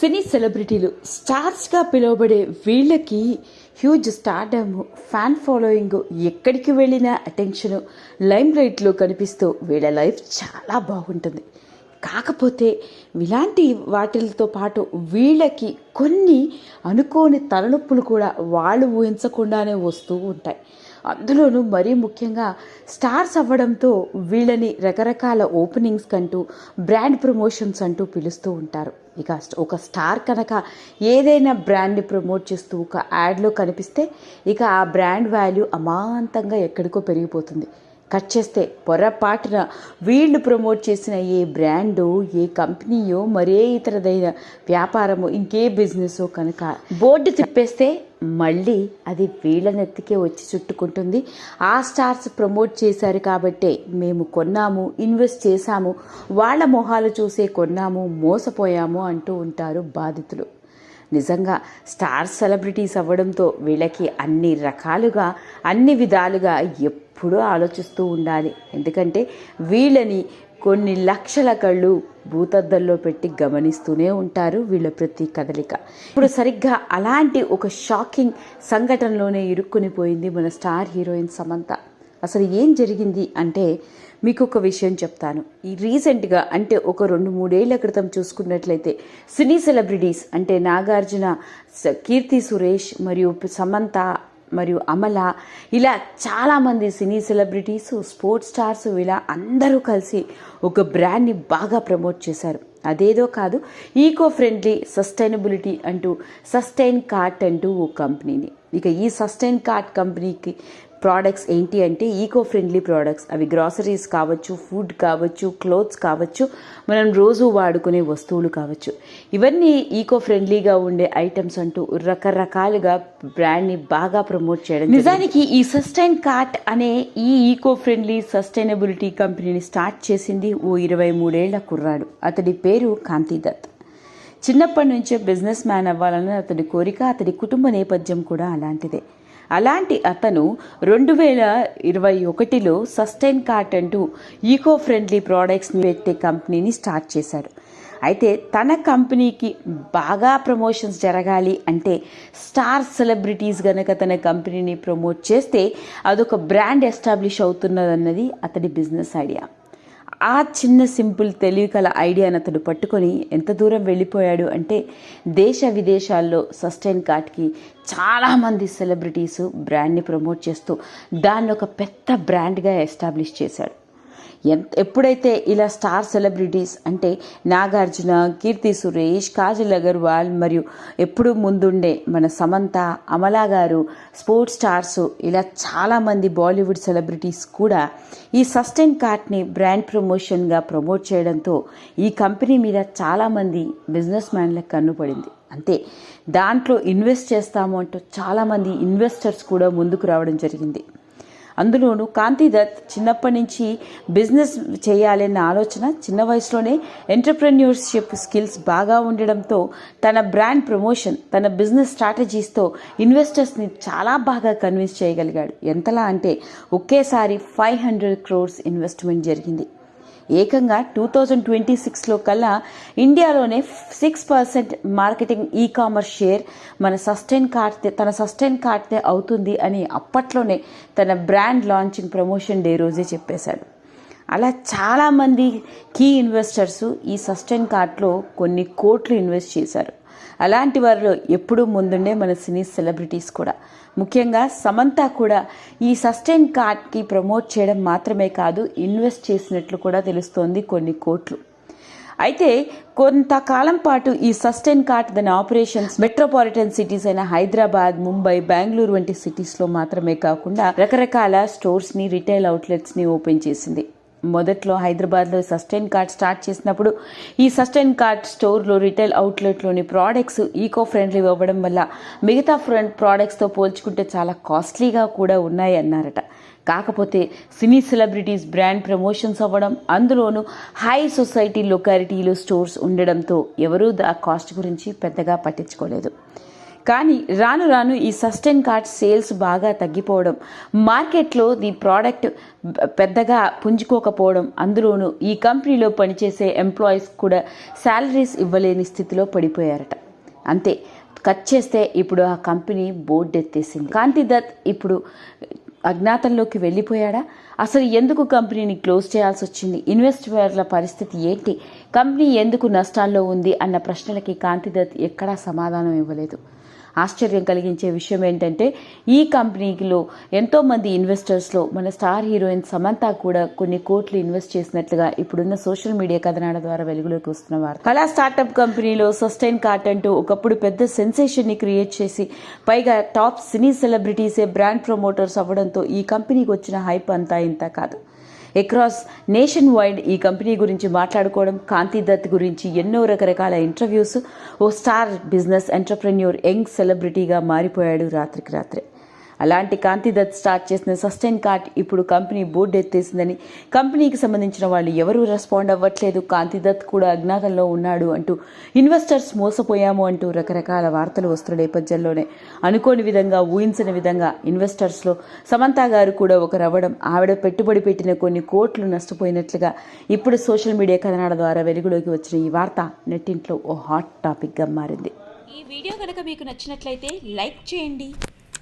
సినీ సెలబ్రిటీలు స్టార్స్గా పిలువబడే వీళ్ళకి హ్యూజ్ స్టార్డమ్ ఫ్యాన్ ఫాలోయింగ్ ఎక్కడికి వెళ్ళినా అటెన్షన్ లైమ్ లైట్లో కనిపిస్తూ వీళ్ళ లైఫ్ చాలా బాగుంటుంది. కాకపోతే ఇలాంటి వాటిలతో పాటు వీళ్ళకి కొన్ని అనుకోని తలనొప్పులు కూడా వాళ్ళు ఊహించకుండానే వస్తూ ఉంటాయి. అందులోనూ మరీ ముఖ్యంగా స్టార్స్ అవ్వడంతో వీళ్ళని రకరకాల ఓపెనింగ్స్ కంటూ బ్రాండ్ ప్రమోషన్స్ అంటూ పిలుస్తూ ఉంటారు. ఇక ఒక స్టార్ కనుక ఏదైనా బ్రాండ్ని ప్రమోట్ చేస్తూ ఒక యాడ్లో కనిపిస్తే ఇక ఆ బ్రాండ్ వాల్యూ అమాంతంగా ఎక్కడికో పెరిగిపోతుంది. కట్ చేస్తే పొరపాటున వీళ్ళు ప్రమోట్ చేసిన ఏ బ్రాండు ఏ కంపెనీయో మరే ఇతరదైన వ్యాపారమో ఇంకే బిజినెస్ కనుక బోర్డు తిప్పేస్తే మళ్ళీ అది వీళ్ళ నెత్తికే వచ్చి చుట్టుకుంటుంది. ఆ స్టార్స్ ప్రమోట్ చేశారు కాబట్టే మేము కొన్నాము ఇన్వెస్ట్ చేశాము వాళ్ళ మొహాలు చూసే కొన్నాము మోసపోయాము అంటూ ఉంటారు బాధితులు. నిజంగా స్టార్ సెలబ్రిటీస్ అవ్వడంతో వీళ్ళకి అన్ని రకాలుగా అన్ని విధాలుగా ఎప్పుడూ ఆలోచిస్తూ ఉండాలి. ఎందుకంటే వీళ్ళని కొన్ని లక్షల కళ్ళు భూతద్దల్లో పెట్టి గమనిస్తూనే ఉంటారు వీళ్ళ ప్రతి కదలిక. ఇప్పుడు సరిగ్గా అలాంటి ఒక షాకింగ్ సంఘటనలోనే ఇరుక్కుని పోయింది మన స్టార్ హీరోయిన్ సమంత. అసలు ఏం జరిగింది అంటే మీకు ఒక విషయం చెప్తాను. ఈ రీసెంట్గా అంటే ఒక రెండు మూడేళ్ళ క్రితం చూసుకున్నట్లయితే సినీ సెలబ్రిటీస్ అంటే నాగార్జున స- కీర్తి సురేష్ మరియు సమంత మరియు అమల ఇలా చాలామంది సినీ సెలబ్రిటీస్ స్పోర్ట్స్ స్టార్స్ ఇలా అందరూ కలిసి ఒక బ్రాండ్ని బాగా ప్రమోట్ చేశారు. అదేదో కాదు ఈకో ఫ్రెండ్లీ సస్టైనబిలిటీ అంటూ సస్టైన్ కార్ట్ అంటూ ఓ కంపెనీని. ఇక ఈ సస్టైన్ కార్ట్ కంపెనీకి ప్రోడక్ట్స్ ఏంటి అంటే ఈకో ఫ్రెండ్లీ ప్రోడక్ట్స్ అవి గ్రాసరీస్ కావచ్చు ఫుడ్ కావచ్చు క్లోత్స్ కావచ్చు మనం రోజు వాడుకునే వస్తువులు కావచ్చు. ఇవన్నీ ఈకో ఫ్రెండ్లీగా ఉండే ఐటమ్స్ అంటూ రకరకాలుగా బ్రాండ్ని బాగా ప్రమోట్ చేయడం నిజానికి ఈ సస్టైన్ కార్ట్ అనే ఈ ఈకో ఫ్రెండ్లీ సస్టైనబిలిటీ కంపెనీని స్టార్ట్ చేసింది ఓ ఇరవై మూడేళ్ళ కుర్రాడు. అతడి పేరు కాంతిదత్ చిన్నప్పటి నుంచే బిజినెస్ మ్యాన్ అవ్వాలని అతడి కోరిక అతడి కుటుంబ నేపథ్యం కూడా అలాంటిదే. అలాంటి అతను రెండు వేల ఇరవై ఒకటిలో సస్టైన్ కార్ట్ అంటూ ఈకో ఫ్రెండ్లీ ప్రోడక్ట్స్ని పెట్టే కంపెనీని స్టార్ట్ చేశాడు అయితే తన కంపెనీకి బాగా ప్రమోషన్స్ జరగాలి అంటే స్టార్ సెలబ్రిటీస్ గనక తన కంపెనీని ప్రమోట్ చేస్తే అదొక బ్రాండ్ ఎస్టాబ్లిష్ అవుతున్నదన్నది అతడి బిజినెస్ ఐడియా. ఆ చిన్న సింపుల్ తెలివికల ఐడియాను అతడు పట్టుకొని ఎంత దూరం వెళ్ళిపోయాడు అంటే దేశ విదేశాల్లో సస్టైన్ కార్ట్కి చాలామంది సెలబ్రిటీస్ బ్రాండ్ని ప్రమోట్ చేస్తూ దాన్ని ఒక పెద్ద బ్రాండ్గా ఎస్టాబ్లిష్ చేశాడు. ఎంత ఎప్పుడైతే ఇలా స్టార్ సెలబ్రిటీస్ అంటే నాగార్జున కీర్తి సురేష్ కాజల్ అగర్వాల్ మరియు ఎప్పుడు ముందుండే మన సమంత అమలా గారు స్పోర్ట్స్ స్టార్స్ ఇలా చాలామంది బాలీవుడ్ సెలబ్రిటీస్ కూడా ఈ సస్టైన్ కార్ట్ని బ్రాండ్ ప్రమోషన్గా ప్రమోట్ చేయడంతో ఈ కంపెనీ మీద చాలామంది బిజినెస్ మ్యాన్లకు కన్నుపడింది అంతే. దాంట్లో ఇన్వెస్ట్ చేస్తాము అంటూ చాలామంది ఇన్వెస్టర్స్ కూడా ముందుకు రావడం జరిగింది. అందులోనూ కాంతిదత్ చిన్నప్పటి నుంచి బిజినెస్ చేయాలన్న ఆలోచన చిన్న వయసులోనే ఎంటర్ప్రెన్యూర్షిప్ స్కిల్స్ బాగా ఉండడంతో తన బ్రాండ్ ప్రమోషన్ తన బిజినెస్ స్ట్రాటజీస్తో ఇన్వెస్టర్స్ని చాలా బాగా కన్విన్స్ చేయగలిగాడు. ఎంతలా అంటే ఒకేసారి ఫైవ్ హండ్రెడ్ క్రోర్స్ ఇన్వెస్ట్మెంట్ జరిగింది. ఏకంగా టూ థౌజండ్ ట్వంటీ సిక్స్లో కల్లా ఇండియాలోనే six percent marketing ecommerce share మన సస్టైన్ కార్ట్ తన సస్టైన్ కార్ట్దే అవుతుంది అని అప్పట్లోనే తన బ్రాండ్ లాంచింగ్ ప్రమోషన్ డే రోజే చెప్పేశాడు అలా చాలామంది కీ ఇన్వెస్టర్స్ ఈ సస్టైన్ కార్ట్లో కొన్ని కోట్లు ఇన్వెస్ట్ చేశారు. అలాంటి వారిలో ఎప్పుడూ ముందుండే మన సినీ సెలబ్రిటీస్ కూడా. ముఖ్యంగా సమంత కూడా ఈ సస్టైన్ కార్డ్కి ప్రమోట్ చేయడం మాత్రమే కాదు ఇన్వెస్ట్ చేసినట్లు కూడా తెలుస్తోంది కొన్ని కోట్లు. అయితే కొంతకాలం పాటు ఈ సస్టైన్ కార్ట్ దాని ఆపరేషన్స్ మెట్రోపాలిటన్ సిటీస్ అయిన హైదరాబాద్ ముంబై బెంగళూరు వంటి సిటీస్లో మాత్రమే కాకుండా రకరకాల స్టోర్స్ని రిటైల్ అవుట్లెట్స్ని ఓపెన్ చేసింది. మొదట్లో హైదరాబాద్లో సస్టైన్ కార్డ్ స్టార్ట్ చేసినప్పుడు ఈ సస్టైన్ కార్ట్ స్టోర్లో రిటైల్ అవుట్లెట్లోని ప్రోడక్ట్స్ ఈకో ఫ్రెండ్లీ అవ్వడం వల్ల మిగతా ఫ్రెండ్ ప్రోడక్ట్స్తో పోల్చుకుంటే చాలా కాస్ట్లీగా కూడా ఉన్నాయి అన్నారట. కాకపోతే సినీ సెలబ్రిటీస్ బ్రాండ్ ప్రమోషన్స్ అవ్వడం అందులోనూ హై సొసైటీ లొకాలిటీలో స్టోర్స్ ఉండడంతో ఎవరూ ఆ కాస్ట్ గురించి పెద్దగా పట్టించుకోలేదు. కానీ రాను రాను ఈ సస్టైన్ కార్డ్ సేల్స్ బాగా తగ్గిపోవడం మార్కెట్లో ది ప్రోడక్ట్ పెద్దగా పుంజుకోకపోవడం అందులోనూ ఈ కంపెనీలో పనిచేసే ఎంప్లాయీస్ కూడా శాలరీస్ ఇవ్వలేని స్థితిలో పడిపోయారట. అంతే కట్ చేస్తే ఇప్పుడు ఆ కంపెనీ బోర్డు ఎత్తేసింది కాంతి దత్ ఇప్పుడు అజ్ఞాతంలోకి వెళ్ళిపోయాడా? అసలు ఎందుకు కంపెనీని క్లోజ్ చేయాల్సి వచ్చింది? ఇన్వెస్టర్ల పరిస్థితి ఏంటి? కంపెనీ ఎందుకు నష్టాల్లో ఉంది? అన్న ప్రశ్నలకి కాంతిదత్ ఎక్కడా సమాధానం ఇవ్వలేదు. ఆశ్చర్యం కలిగించే విషయం ఏంటంటే ఈ కంపెనీలో ఎంతోమంది ఇన్వెస్టర్స్లో మన స్టార్ హీరోయిన్ సమంత కూడా కొన్ని కోట్లు ఇన్వెస్ట్ చేసినట్లుగా ఇప్పుడున్న సోషల్ మీడియా కథనాల ద్వారా వెలుగులోకి వస్తున్న వారు కళా స్టార్టప్ కంపెనీలో సస్టైన్ కార్ట్ అంటూ ఒకప్పుడు పెద్ద సెన్సేషన్ని క్రియేట్ చేసి పైగా టాప్ సినీ సెలబ్రిటీసే బ్రాండ్ ప్రమోటర్స్ అవ్వడంతో ఈ కంపెనీకి వచ్చిన హైప్ అంతా ఇంత కాదు. అక్రాస్ నేషన్ వైడ్ ఈ కంపెనీ గురించి మాట్లాడుకోవడం కాంతి దత్ గురించి ఎన్నో రకరకాల ఇంటర్వ్యూస్ ఓ స్టార్ బిజినెస్ ఎంటర్ప్రెన్యూర్ యంగ్ సెలబ్రిటీగా మారిపోయాడు రాత్రికి రాత్రే. అలాంటి కాంతి దత్ స్టార్ట్ చేసిన సస్టైన్ కార్ట్ ఇప్పుడు కంపెనీ బోర్డు ఎత్తేసిందని కంపెనీకి సంబంధించిన వాళ్ళు ఎవరూ రెస్పాండ్ అవ్వట్లేదు కాంతి దత్ కూడా అజ్ఞాతంలో ఉన్నాడు అంటూ ఇన్వెస్టర్స్ మోసపోయాము అంటూ రకరకాల వార్తలు వస్తున్న నేపథ్యంలోనే. అనుకోని విధంగా ఊహించని విధంగా ఇన్వెస్టర్స్లో సమంత గారు కూడా ఒకరు ఆవిడ పెట్టుబడి పెట్టిన కొన్ని కోట్లు నష్టపోయినట్లుగా ఇప్పుడు సోషల్ మీడియా కథనాల ద్వారా వెలుగులోకి వచ్చిన ఈ వార్త నెట్టింట్లో ఓ హాట్ టాపిక్గా మారింది. ఈ వీడియో కనుక మీకు నచ్చినట్లయితే లైక్ చేయండి.